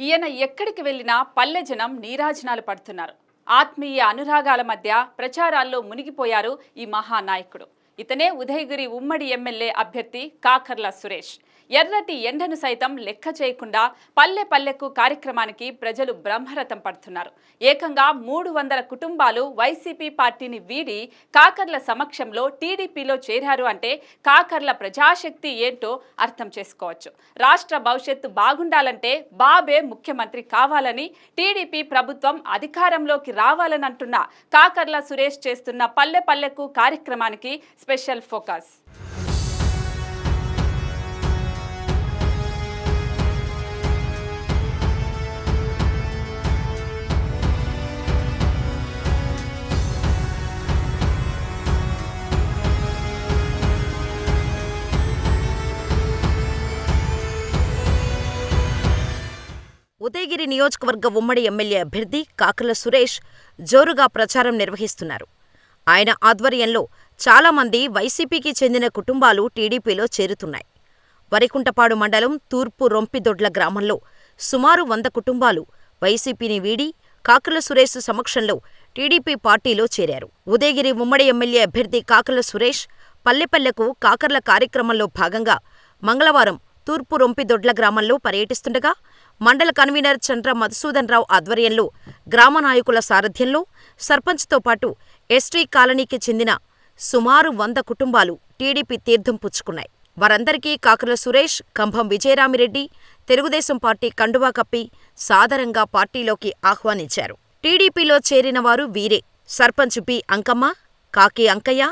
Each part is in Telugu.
ఈయన ఎక్కడికి వెళ్ళినా పల్లె జనం నీరాజనాలు పడుతున్నారు. ఆత్మీయ అనురాగాల మధ్య ప్రచారాల్లో మునిగిపోయారు ఈ మహానాయకుడు. ఇతనే ఉదయగిరి ఉమ్మడి ఎమ్మెల్యే అభ్యర్థి కాకర్ల సురేష్. ఎర్రటి ఎండను సైతం లెక్క చేయకుండా పల్లె పల్లెకు కార్యక్రమానికి ప్రజలు బ్రహ్మరథం పడుతున్నారు. ఏకంగా మూడు వందల కుటుంబాలు వైసీపీ పార్టీని వీడి కాకర్ల సమక్షంలో టీడీపీలో చేరారు అంటే కాకర్ల ప్రజాశక్తి ఏంటో అర్థం చేసుకోవచ్చు. రాష్ట్ర భవిష్యత్తు బాగుండాలంటే బాబే ముఖ్యమంత్రి కావాలని టీడీపీ ప్రభుత్వం అధికారంలోకి రావాలని అంటున్న కాకర్ల సురేష్ చేస్తున్న పల్లె పల్లెకు కార్యక్రమానికి స్పెషల్ ఫోకస్. ఉదయగిరి నియోజకవర్గ ఉమ్మడి ఎమ్మెల్యే అభ్యర్థి కాకర్ల సురేష్ జోరుగా ప్రచారం నిర్వహిస్తున్నారు. ఆయన ఆధ్వర్యంలో చాలామంది వైసీపీకి చెందిన కుటుంబాలు టీడీపీలో చేరుతున్నాయి. వరికుంటపాడు మండలం తూర్పు రొంపిదొడ్ల గ్రామంలో సుమారు వంద కుటుంబాలు వైసీపీని వీడి కాకర్ల సురేష్ సమక్షంలో టీడీపీ పార్టీలో చేరారు. ఉదయగిరి ఉమ్మడి ఎమ్మెల్యే అభ్యర్థి కాకర్ల సురేష్ పల్లెపల్లెకు కాకర్ల కార్యక్రమంలో భాగంగా మంగళవారం తూర్పు రొంపిదొడ్ల గ్రామంలో పర్యటిస్తుండగా మండల కన్వీనర్ చంద్ర మధుసూదన్ రావు ఆధ్వర్యంలో గ్రామ నాయకుల సారథ్యంలో సర్పంచ్తో పాటు ఎస్టీ కాలనీకి చెందిన సుమారు వంద కుటుంబాలు టీడీపీ తీర్థం పుచ్చుకున్నాయి. వారందరికీ కాకర్ల సురేష్, కంభం విజయరామిరెడ్డి తెలుగుదేశం పార్టీ కండువా కప్పి సాదరంగా పార్టీలోకి ఆహ్వానించారు. టీడీపీలో చేరిన వారు వీరే సర్పంచ్ బి అంకమ్మ, కాకి అంకయ్య,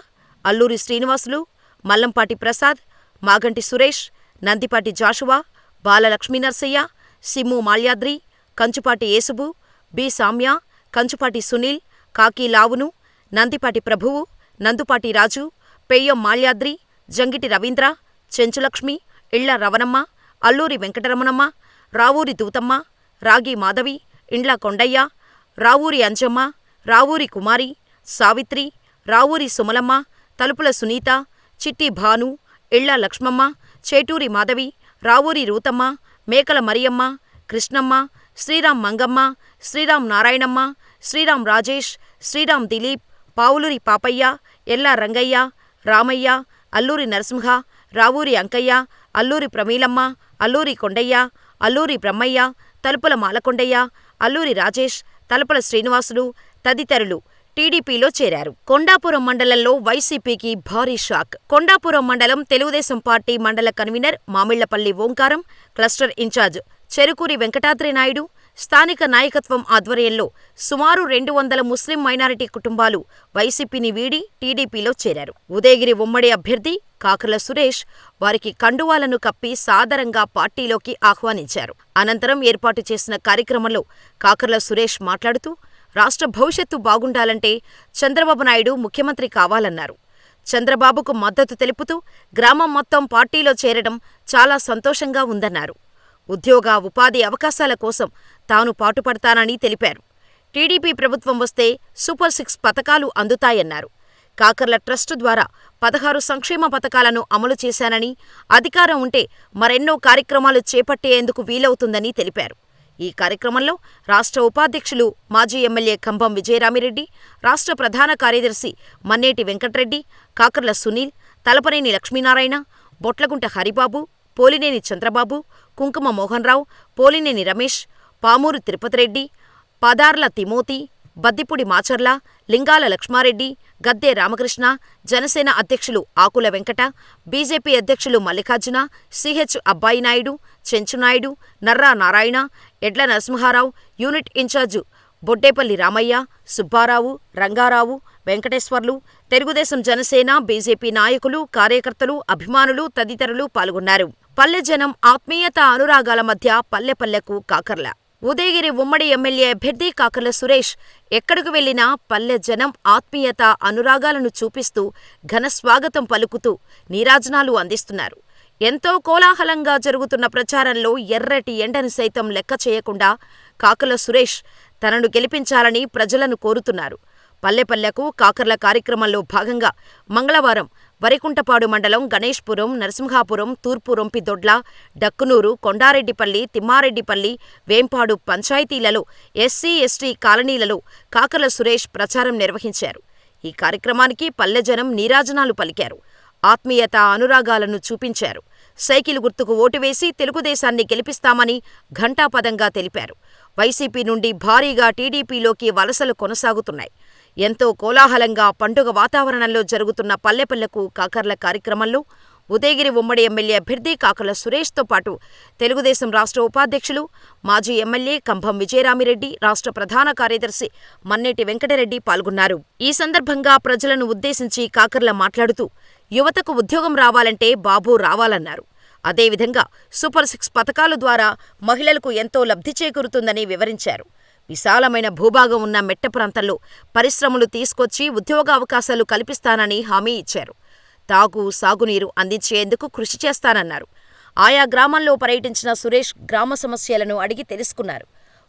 అల్లూరి శ్రీనివాసులు, మల్లంపాటి ప్రసాద్, మాగంటి సురేష్, నందిపాటి జాషువా, బాల లక్ష్మీనర్సయ్య, సిమ్ము మాల్యాద్రి, కంచుపాటి ఏసుబు, బి సామ్య, కంచుపాటి సునీల్, కాకి లావును, నందిపాటి ప్రభువు, నందుపాటి రాజు, పెయ్యం మాల్యాద్రి, జంగిటి రవీంద్ర, చెంచులక్ష్మి, ఇళ్ళ రవణమ్మ, అల్లూరి వెంకటరమణమ్మ, రావూరి దూతమ్మ, రాగి మాధవి, ఇండ్ల కొండయ్య, రావూరి అంజమ్మ, రావూరి కుమారి, సావిత్రి, రావూరి సుమలమ్మ, తలుపుల సునీత, చిట్టి భాను, ఇళ్ళ లక్ష్మమ్మ, చేటూరి మాధవి, రావూరి రూతమ్మ, మేకల మరియమ్మ, కృష్ణమ్మ, శ్రీరాం మంగమ్మ, శ్రీరాం నారాయణమ్మ, శ్రీరాం రాజేష్, శ్రీరాం దిలీప్, పావులూరి పాపయ్య, ఎల్లా రంగయ్య, రామయ్య, అల్లూరి నరసింహ, రావూరి అంకయ్య, అల్లూరి ప్రమీలమ్మ, అల్లూరి కొండయ్య, అల్లూరి బ్రహ్మయ్య, తలుపుల మాలకొండయ్య, అల్లూరి రాజేష్, తలుపుల శ్రీనివాసులు తదితరులు. టీడీపీలో చేరారు. కొండాపురం మండలంలో వైసీపీకి భారీ షాక్. కొండాపురం మండలం తెలుగుదేశం పార్టీ మండల convener Mamillapalli Omkaram, cluster in charge Cherukuri Venkatadri Naidu, స్థానిక నాయకత్వం ఆధ్వర్యంలో సుమారు రెండు వందల ముస్లిం మైనారిటీ కుటుంబాలు వైసీపీని వీడి టీడీపీలో చేరారు. ఉదయగిరి ఉమ్మడి అభ్యర్థి కాకర్ల సురేష్ వారికి కండువాలను కప్పి సాదరంగా పార్టీలోకి ఆహ్వానించారు. అనంతరం ఏర్పాటు చేసిన కార్యక్రమంలో కాకర్ల సురేష్ మాట్లాడుతూ రాష్ట్ర భవిష్యత్తు బాగుండాలంటే చంద్రబాబు నాయుడు ముఖ్యమంత్రి కావాలన్నారు. చంద్రబాబుకు మద్దతు తెలుపుతూ గ్రామం మొత్తం పార్టీలో చేరడం చాలా సంతోషంగా ఉందన్నారు. ఉద్యోగ, ఉపాధి అవకాశాల కోసం తాను పాటుపడతానని తెలిపారు. టీడీపీ ప్రభుత్వం వస్తే సూపర్ సిక్స్ పథకాలు అందుతాయన్నారు. కాకర్ల ట్రస్టు ద్వారా పదహారు సంక్షేమ పథకాలను అమలు చేశానని, అధికారం ఉంటే మరెన్నో కార్యక్రమాలు చేపట్టేందుకు వీలవుతుందని తెలిపారు. ఈ కార్యక్రమంలో రాష్ట్ర ఉపాధ్యక్షులు మాజీ ఎమ్మెల్యే కంభం విజయరామిరెడ్డి, రాష్ట్ర ప్రధాన కార్యదర్శి మన్నేటి వెంకట్రెడ్డి, కాకర్ల సునీల్, తలపనేని లక్ష్మీనారాయణ, బొట్లగుంట హరిబాబు, పోలినేని చంద్రబాబు, కుంకుమ మోహన్రావు, పోలినేని రమేష్, పామూరు తిరుపతిరెడ్డి, పదార్ల తిమోతి, బద్దిపూడి మాచర్ల, లింగాల లక్ష్మారెడ్డి, గద్దె రామకృష్ణ, జనసేన అధ్యక్షులు ఆకుల వెంకట, బీజేపీ అధ్యక్షులు Mallikarjuna, CH Abbayinaidu, Chenchunaidu, Narra Narayana, Edla Narasimharao, unit in charge Boddepalli Ramaiah, Subbarao, Rangarao, Venkateswarlu, Telugu Desam Janasena, BJP నాయకులు, కార్యకర్తలు, అభిమానులు తదితరులు పాల్గొన్నారు. పల్లె జనం ఆత్మీయత అనురాగాల మధ్య పల్లె పల్లెకు కాకర్ల. ఉదయగిరి ఉమ్మడి ఎమ్మెల్యే అభ్యర్థి కాకర్ల సురేష్ ఎక్కడకు వెళ్ళినా పల్లె జనం ఆత్మీయత అనురాగాలను చూపిస్తూ ఘన స్వాగతం పలుకుతూ నీరాజనాలు అందిస్తున్నారు. ఎంతో కోలాహలంగా జరుగుతున్న ప్రచారంలో ఎర్రటి ఎండను సైతం లెక్క చేయకుండా కాకర్ల సురేష్ తనను గెలిపించాలని ప్రజలను కోరుతున్నారు. పల్లెపల్లెకు కాకర్ల కార్యక్రమంలో భాగంగా మంగళవారం వరికుంటపాడు మండలం గణేష్పురం, నరసింహాపురం, తూర్పు రొంపిదొడ్ల, డక్కునూరు, కొండారెడ్డిపల్లి, తిమ్మారెడ్డిపల్లి, వేంపాడు పంచాయతీలలో ఎస్సీ, ఎస్టీ కాలనీలలో కాకల సురేష్ ప్రచారం నిర్వహించారు. ఈ కార్యక్రమానికి పల్లెజనం నీరాజనాలు పలికారు. ఆత్మీయత, అనురాగాలను చూపించారు. సైకిల్ గుర్తుకు ఓటు వేసి తెలుగుదేశాన్ని గెలిపిస్తామని ఘంటాపథంగా తెలిపారు. వైసీపీ నుండి భారీగా టీడీపీలోకి వలసలు కొనసాగుతున్నాయి. ఎంతో కోలాహలంగా పండుగ వాతావరణంలో జరుగుతున్న పల్లెపల్లెకు కాకర్ల కార్యక్రమంలో ఉదయగిరి ఉమ్మడి ఎమ్మెల్యే అభ్యర్థి కాకర్ల సురేష్తో పాటు తెలుగుదేశం రాష్ట్ర ఉపాధ్యక్షులు, మాజీ ఎమ్మెల్యే కంభం విజయరామిరెడ్డి, రాష్ట్ర ప్రధాన కార్యదర్శి మన్నేటి వెంకటరెడ్డి పాల్గొన్నారు. ఈ సందర్భంగా ప్రజలను ఉద్దేశించి కాకర్ల మాట్లాడుతూ యువతకు ఉద్యోగం రావాలంటే బాబు రావాలన్నారు. అదేవిధంగా సూపర్ సిక్స్ పథకాల ద్వారా మహిళలకు ఎంతో లబ్ధి చేకూరుతుందని వివరించారు. విశాలమైన భూభాగం ఉన్న మెట్ట ప్రాంతంలో పరిశ్రమలు తీసుకొచ్చి ఉద్యోగ అవకాశాలు కల్పిస్తానని హామీ ఇచ్చారు. తాగు, సాగునీరు అందించేందుకు కృషి చేస్తానన్నారు. ఆయా గ్రామాల్లో పర్యటించిన సురేష్ గ్రామ సమస్యలను అడిగి తెలుసుకున్నారు.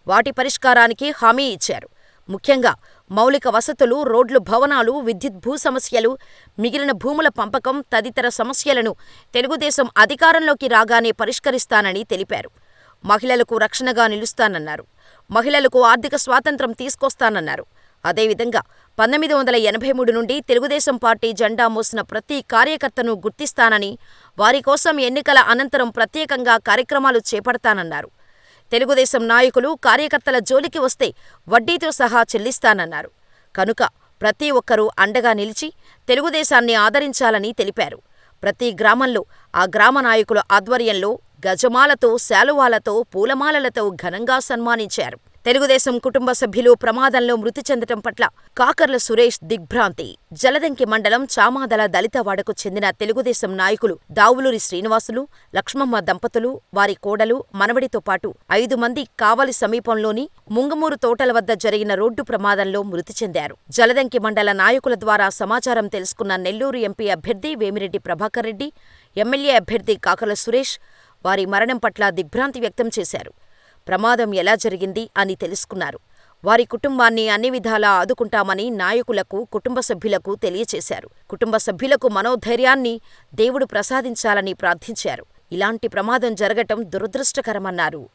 వాటి పరిష్కారానికి హామీ ఇచ్చారు. ముఖ్యంగా మౌలిక వసతులు, రోడ్లు, భవనాలు, విద్యుత్ భూ సమస్యలు, మిగిలిన భూముల పంపకం తదితర సమస్యలను తెలుగుదేశం అధికారంలోకి రాగానే పరిష్కరిస్తానని తెలిపారు. మహిళలకు రక్షణగా నిలుస్తానన్నారు. మహిళలకు ఆర్థిక స్వాతంత్ర్యం తీసుకొస్తానన్నారు. అదేవిధంగా పంతొమ్మిది వందల ఎనభై మూడు నుండి తెలుగుదేశం పార్టీ జెండా మోసిన ప్రతి కార్యకర్తను గుర్తిస్తానని, వారి కోసం ఎన్నికల అనంతరం ప్రత్యేకంగా కార్యక్రమాలు చేపడతానన్నారు. తెలుగుదేశం నాయకులు, కార్యకర్తల జోలికి వస్తే వడ్డీతో సహా చెల్లిస్తానన్నారు. కనుక ప్రతి ఒక్కరూ అండగా నిలిచి తెలుగుదేశాన్ని ఆదరించాలని తెలిపారు. ప్రతి గ్రామంలో ఆ గ్రామ నాయకుల ఆధ్వర్యంలో గజమాలతో, శాలువాలతో, పూలమాలలతో ఘనంగా సన్మానించారు. తెలుగుదేశం కుటుంబ సభ్యులు ప్రమాదంలో మృతి చెందటం పట్ల కాకర్ల సురేష్ దిగ్భ్రాంతి. జలదంకి మండలం చామాదల దళితవాడకు చెందిన తెలుగుదేశం నాయకులు దావులూరి శ్రీనివాసులు, లక్ష్మమ్మ దంపతులు, వారి కోడలు, మనవడితో పాటు ఐదు మంది కావలి సమీపంలోని ముంగమూరు తోటల వద్ద జరిగిన రోడ్డు ప్రమాదంలో మృతి చెందారు. జలదంకి మండల నాయకుల ద్వారా సమాచారం తెలుసుకున్న నెల్లూరు ఎంపీ అభ్యర్థి వేమిరెడ్డి ప్రభాకర్ రెడ్డి, ఎమ్మెల్యే అభ్యర్థి కాకర్ల సురేష్ వారి మరణం పట్ల దిగ్భ్రాంతి వ్యక్తం చేశారు. ప్రమాదం ఎలా జరిగింది అని తెలుసుకున్నారు. వారి కుటుంబాన్ని అన్ని విధాలా ఆదుకుంటామని నాయకులకు, కుటుంబ సభ్యులకు తెలియచేశారు. కుటుంబ సభ్యులకు మనోధైర్యాన్ని దేవుడు ప్రసాదించాలని ప్రార్థించారు. ఇలాంటి ప్రమాదం జరగటం దురదృష్టకరమన్నారు.